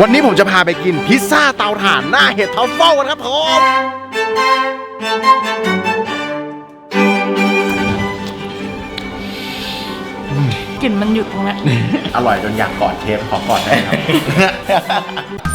วันนี้ผมจะพาไปกินพิซซ่าเตาถ่านหน้าเห็ดทัฟเฟิลกันครับผมกลิ่นมันหยุดตรงเนี้ยอร่อยจนอยากกอดเชฟขอกอดได้ครับ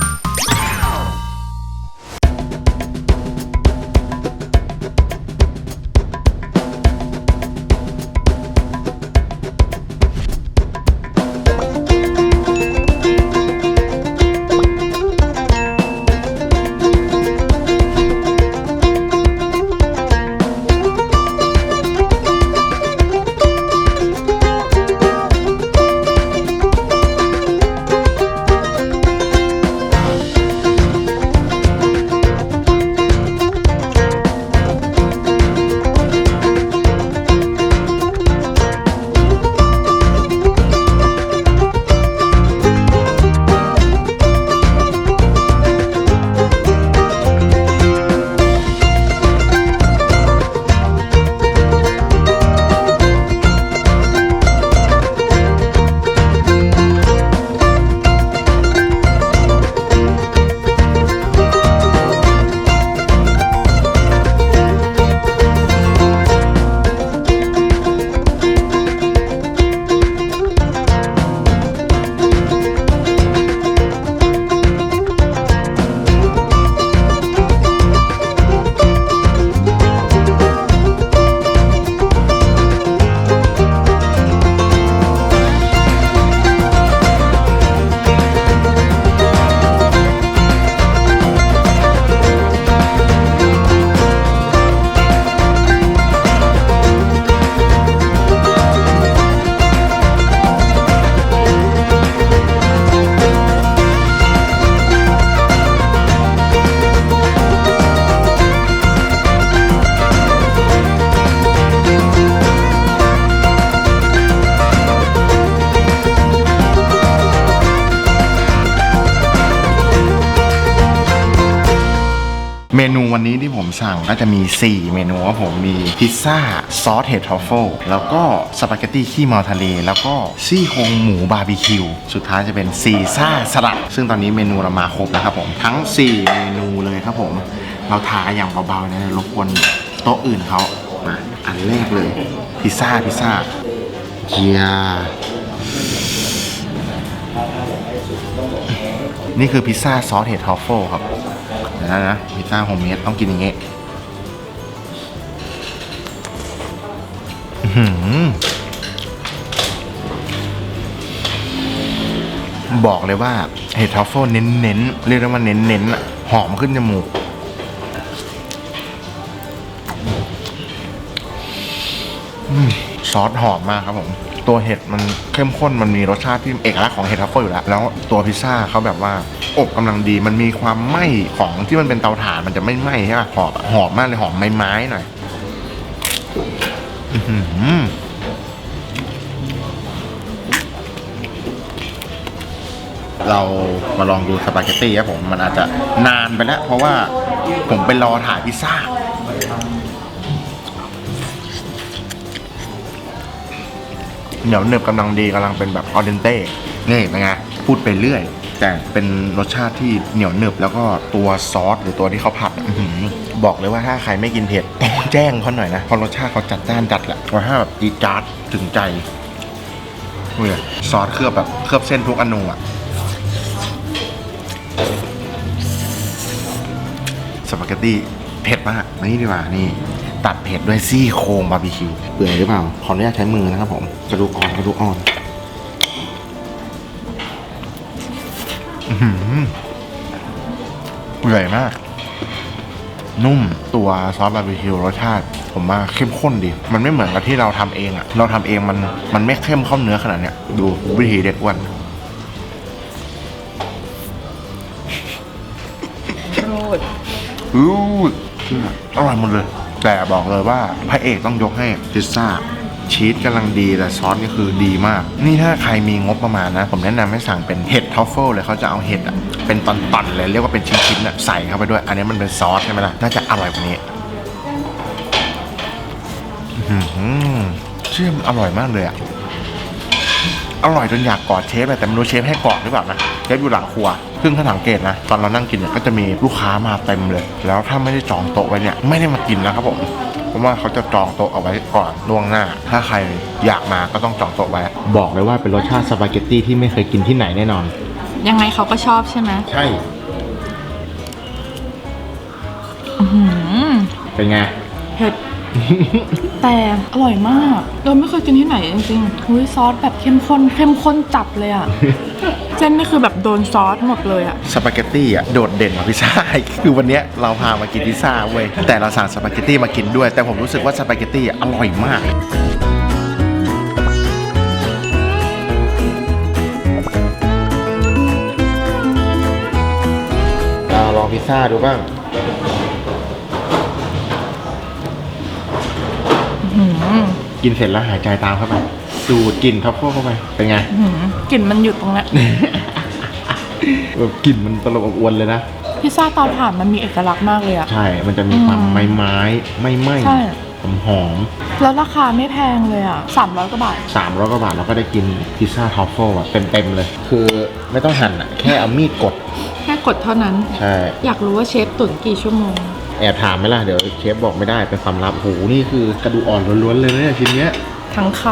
เมนูวันนี้ที่ผมสั่งก็จะมี 4 เมนูครับผมมีพิซซ่าซอสเห็ดทรัฟเฟิลแล้วก็สปาเกตตี้ขี้เมาทะเล แล้วก็ซี่โครงหมูบาร์บีคิวสุดท้ายจะเป็นซีซ่าสลัด ซึ่งตอนนี้เมนูเรามาครบแล้วครับผม ทั้ง 4 เมนูเลยครับผม เราทาอย่างเบาๆนะรบกวนโต๊ะอื่นเขามาอันแรกเลย พิซซ่าพิซซ่าเยียนี่คือพิซซ่าซอสเห็ดทรัฟเฟิลครับ นะนะพิซซ่าโฮมเมดต้องกินอย่างงี้บอกเลยว่าเห็ดทรัฟเฟิลเน้นๆเรียกได้ว่าเน้นๆอะหอมขึ้นจมูกอืม ซอสหอมมากครับผม ตัวเห็ดมันเข้มข้นมันมีรสชาติที่เอกลักษณ์ของเห็ดทัฟเฟิลอยู่แล้ว แล้วตัวพิซซ่าเขาแบบว่าอบกำลังดีมันมีความไหม้ของที่มันเป็นเตาถ่านมันจะไม่ไหม้ใช่ป่ะหอมหอมมากเลยหอมไม้ๆหน่อยเรามาลองดูสปาเกตตี้ครับผม มันอาจจะนานไปแล้ว เพราะว่าผมไปรอถ่ายพิซซ่า เหนียวหนึบกำลังดีกำลังเป็นแบบออเดนเต้นี่เป็นไงพูดไปเรื่อย แต่เป็นรสชาติที่เหนียวหนึบแล้วก็ตัวซอสหรือตัวที่เขาผัดอะอื้อหือบอกเลยว่าถ้าใครไม่กินเผ็ดต้องแจ้งเขาหน่อยนะเพราะรสชาติเขาจัดจ้านจัดแหละรสชาติแบบจีดจาดถึงใจเว้ยซอสเคลือบแบบเคลือบเส้นทุกอนูอะสปาเกตตี้เผ็ดมากนี่ดีกว่านี่ ตัดเผ็ดด้วยซี่โครงบาร์บีคิวเปื่อยหรือเปล่า ขออนุญาตใช้มือนะครับผมกระดูกอ่อนกระดูกอ่อนอื้อหือเปื่อยมาก นุ่มตัวซอสบาร์บีคิวรสชาติ ผมว่าเข้มข้นดี มันไม่เหมือนกับที่เราทำเองอะเราทำเองมันมันไม่เข้มข้นเนื้อขนาดเนี้ยดูวิธีเด็กอ้วันรูดอู้อร่อยหมดเลย แต่บอกเลยว่าพระเอกต้องยกให้พิซซ่าชีสกำลังดีแต่ซอสนี่คือดีมาก นี่ถ้าใครมีงบประมาณนะ ผมแนะนำให้สั่งเป็นเห็ดทอฟเฟิลเลยเขาจะเอาเห็ดอะเป็นตอนๆเลยเรียกว่าเป็นชิ้นๆอะใส่เข้าไปด้วย อันนี้มันเป็นซอสใช่ไหมล่ะ น่าจะอร่อยกว่านี้เชื่อมอร่อยมากเลยอะอร่อยจนอยากกอดเชฟเลยแต่ไม่รู้เชฟให้กอดหรือเปล่านะเชฟอยู่หลังครัว ซึ่งถ้าสังเกตนะ ตอนเรานั่งกินเนี่ยก็จะมีลูกค้ามาเต็มเลย แล้วถ้าไม่ได้จองโต๊ะไว้เนี่ยไม่ได้มากินนะครับผมเพราะว่าเขาจะจองโต๊ะเอาไว้ก่อนล่วงหน้า ถ้าใครอยากมาก็ต้องจองโต๊ะไว้ บอกเลยว่าเป็นรสชาติสปาเกตตี้ที่ไม่เคยกินที่ไหนแน่นอน ยังไงเขาก็ชอบใช่ไหมใช่อื้อหือเป็นไง เผ็ด แต่อร่อยมาก เราไม่เคยกินที่ไหนจริงๆอุ้ยซอสแบบเข้มข้นเข้มข้นจัดเลยอะเส้นนี่คือแบบโดนซอสหมดเลยอะสปาเกตตี้อะโดดเด่นกว่าพิซซ่าอีกคือวันเนี้ยเราพามากินพิซซ่าเว้ยแต่เราสั่งสปาเกตตี้มากินด้วย แต่ผมรู้สึกว่าสปาเกตตี้อะอร่อยมากเราลองพิซซ่าดูบ้าง อื้อหือกินเสร็จแล้วหายใจตามเข้าไปดูดกลิ่นทัฟเฟิลเข้าไปเป็นไง อื้อหือกลิ่นมันอยู่ตรงเนี้ยแบบกลิ่นมันตลบอบอวนเลยนะ พิซซ่าเตาถ่านมันมีเอกลักษณ์มากเลยอะ ใช่มันจะมีความอืมไม้ไม้ไม่ไหม้ใช่ หอมหอมแล้วราคาไม่แพงเลยอะสามร้อยกว่าบาท สามร้อยกว่าบาทเราก็ได้กินพิซซ่าทอฟเฟิลแบบเต็มๆเลย คือไม่ต้องหั่นอะ แค่เอามีดกด แค่กดเท่านั้น ใช่ อยากรู้ว่าเชฟตุ๋นกี่ชั่วโมง แอบถามไหมล่ะ เดี๋ยวเชฟบอกไม่ได้เป็นความลับโหนี่คือกระดูกอ่อนล้วนๆเลยนะเนี่ยชิ้นเนี้ย ทั้งค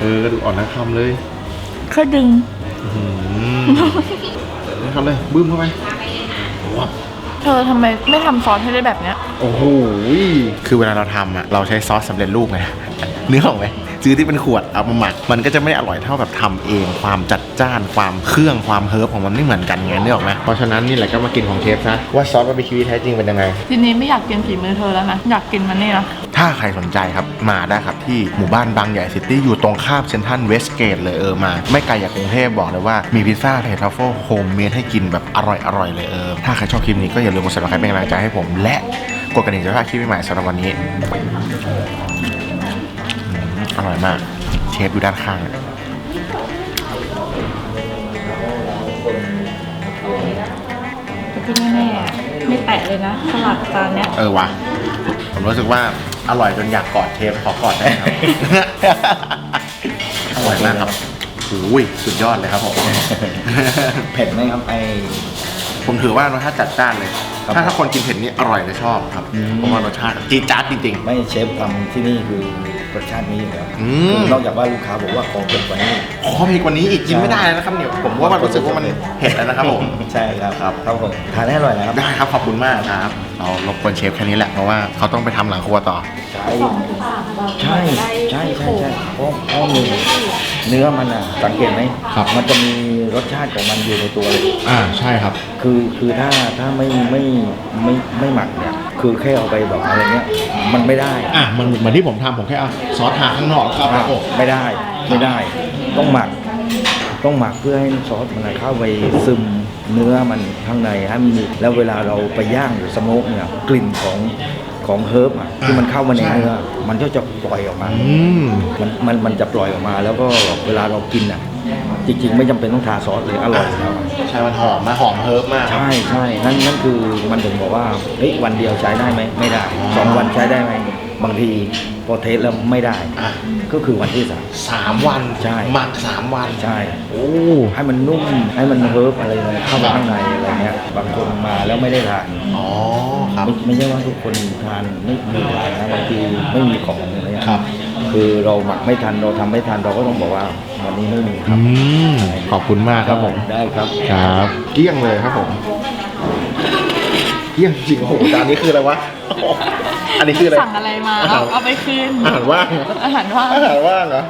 เออกระดูกอ่อนทั้งคำเลยำแค่ดึง อื้อหือนี่ครับเลยบึ้มเข้าไปว้าวเธอทำไมไม่ทำซอสให้ได้แบบเนี้ย โอ้โหคือเวลาเราทำอะเราใช้ซอสสำเร็จรูปไงเนื้อออกไหม ซื้อที่เป็นขวดเอามาหมัก มันก็จะไม่อร่อยเท่าแบบทำเอง ความจัดจ้านความเครื่องความเฮิร์บของมันไม่เหมือนกันไงนึกออกไหมเพราะฉะนั้นนี่แหละก็มากินของเชฟซะว่าซอสบาร์บีคิวที่แท้จริงเป็นยังไงทีนี้ไม่อยากกินฝีมือเธอแล้วนะอยากกินมันนี่นะถ้าใครสนใจครับมาได้ครับที่หมู่บ้านบางใหญ่ซิตี้อยู่ตรงข้ามเซ็นทรัลเวสเกตเลยเออมา ไม่ไกลจากกรุงเทพบอกเลยว่ามีพิซซ่าเททัฟเฟิลโฮมเมดให้กินแบบอร่อยอร่อยๆเลยเออถ้าใครชอบคลิปนี้ก็อย่าลืมกด subscribe เป็นกำลังใจให้ผมและกดกระดิ่งจะได้คลิปใหม่ๆสำหรับวันนี้ อืมอร่อยมาก เชฟอยู่ด้านข้างอะจะกินแน่ๆไม่แตะเลยนะสลัดจานเนี้ยเออวะผมรู้สึกว่าอร่อยจนอยากกอดเชฟขอกอดได้ครับ อร่อยมากครับโอ้ยสุดยอดเลยครับผม เผ็ดไหมครับไอ ผมถือว่ารสชาติจัดจ้านเลย ครับถ้าถ้าคนกินเผ็ดนี่อร่อยและชอบครับ อืม เพราะว่ารสชาติจี๊ดจ๊าดจริง ไม่เชฟทำที่นี่คือ รสชาตินี้อยู่แล้วอืม คือนอกจากว่าลูกค้าบอกว่าขอเผ็ดกว่านี้ๆขอเผ็ดกว่านี้อีกกินไม่ได้แล้วนะครับเนี่ยผมว่ามันรู้สึกว่ามันเผ็ดแล้วนะครับผม ใช่ครับครับ ครับผมทานให้อร่อยนะครับได้ครับขอบคุณมากครับเรารบกวนเชฟแค่นี้แหละเพราะว่าเขาต้องไปทำหลังครัวต่อ ใช่ใช่ใช่ใช่ใช่ใช่เพราะเพราะเนื้อเนื้อมันอะสังเกตไหมครับ มันจะมีรสชาติของมันอยู่ในตัวเลย อ่าใช่ครับ คือคือถ้าถ้าไม่ไม่ไม่ไม่หมักเนี่ย คือแค่เอาไปแบบอะไรเงี้ยมันไม่ได้อะมันเหมือนที่ผมทำผมแค่เอาซอสทาข้างนอกแล้วก็เอาอะโอ้ไม่ได้ไม่ได้ ต้องหมัก ต้องหมักเพื่อให้ซอสมันเข้าไปซึมเนื้อมันข้างในให้มันมีแล้วเวลาเราไปย่างหรือสโมกเนี่ยกลิ่นของของเฮิร์บอะที่มันเข้ามาในเนื้อมันก็จะปล่อยออกมา อืม มันมันมันจะปล่อยออกมา แล้วก็เวลาเรากินอะ จริงๆ ไม่จำเป็นต้องทาซอสเลยอร่อยอยู่แล้วอะใช่มันหอมมากหอมเฮิร์บมากครับใช่ใช่นั่นนั่นคือมันถึงบอกว่าเฮ้ยวันเดียวใช้ได้ไหมไม่ได้สองวันใช้ได้ไหมบางทีพอเทสแล้วไม่ได้ อะ ก็คือวันที่สาม สามวันใช่ หมักสามวัน ใช่ โอ้ ให้มันนุ่มให้มันเฮิร์บอะไรเลยเข้าไปข้างในอะไรเงี้ยบางคนมาแล้วไม่ได้ทานอ๋อครับ ไม่ไม่ใช่ว่าทุกคนทานไม่ไม่ทานนะบางทีไม่มีของอะไรเงี้ยครับ คือเราหมักไม่ทันเราทำไม่ทันเราก็ต้องบอกว่าวันนี้ไม่มีคอืรับมขอบคุณมากครับผม ได้ครับ ครับ เกลี้ยงเลยครับผมเกลี้ยงจริงโอ้โหจานนี้คืออะไรวะ อันนี้คืออะไรสั่งอะไรมาเอาเอาไปคืนอาหารว่างอาหารว่างอาหารว่างเหรอ